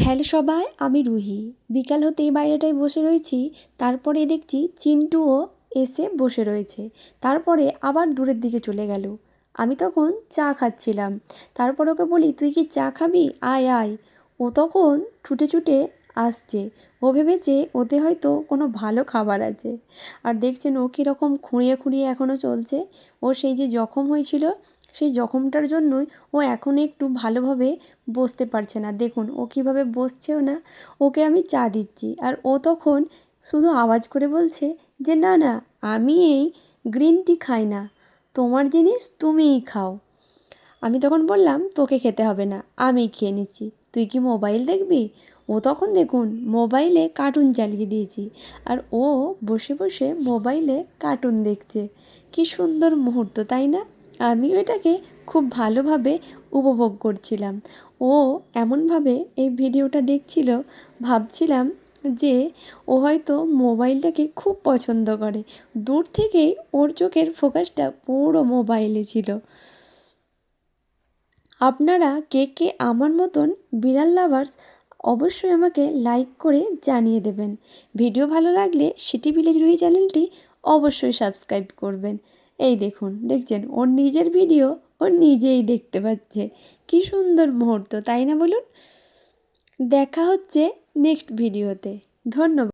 Hello সবাই, আমি রুহি। বিকাল হতেই বাইরেটায় বসে রয়েছি, তারপরে দেখছি চিন্টুও এসে বসে রয়েছে। তারপরে আবার দূরের দিকে চলে গেল। আমি তখন চা খাচ্ছিলাম। তারপর ওকে বলি, তুই কি চা খাবি? আয় আয়। ও তখন ছুটে ছুটে আসছে। ও ভেবেছে ওতে হয়তো কোনো ভালো খাবার আছে। আর দেখছেন ও কীরকম খুঁড়িয়ে খুঁড়িয়ে এখনও চলছে। ও সেই যে জখম হয়েছিল সেই জখমটার জন্যই ও এখন একটু ভালোভাবে বসতে পারছে না। দেখুন, ও কীভাবে বসছেও না, ওকে আমি চা দিচ্ছি। আর ও তখন শুধু আওয়াজ করে বলছে যে, না না, আমি এই গ্রিন টি খাই না, তোমার জিনিস তুমিই খাও। আমি তখন বললাম, তোকে খেতে হবে না, আমি খেয়ে নিচ্ছি। তুই কি মোবাইল দেখবি? ও তখন দেখুন, মোবাইলে কার্টুন চালিয়ে দিয়েছি। আর ও বসে বসে মোবাইলে কার্টুন দেখছে। কি সুন্দর মুহূর্ত, তাই না? আমিও এটাকে খুব ভালোভাবে উপভোগ করছিলাম। ও এমনভাবে এই ভিডিওটা দেখছিল, ভাবছিলাম যে ও হয়তো মোবাইলটাকে খুব পছন্দ করে। দূর থেকেই ওর চোখের ফোকাসটা পুরো মোবাইলে ছিল। আপনারা কে কে আমার মতন বিড়াল লাভার্স অবশ্যই আমাকে লাইক করে জানিয়ে দেবেন। ভিডিও ভালো লাগলে সিটি ভিলেজ রুহি চ্যানেলটি অবশ্যই সাবস্ক্রাইব করবেন। এই দেখুন, দেখছেন? ওর নিজের ভিডিও ওর নিজেই দেখতে পাচ্ছে। কি সুন্দর মুহূর্ত, তাই না বলুন? দেখা হচ্ছে নেক্সট ভিডিওতে ধন্যবাদ।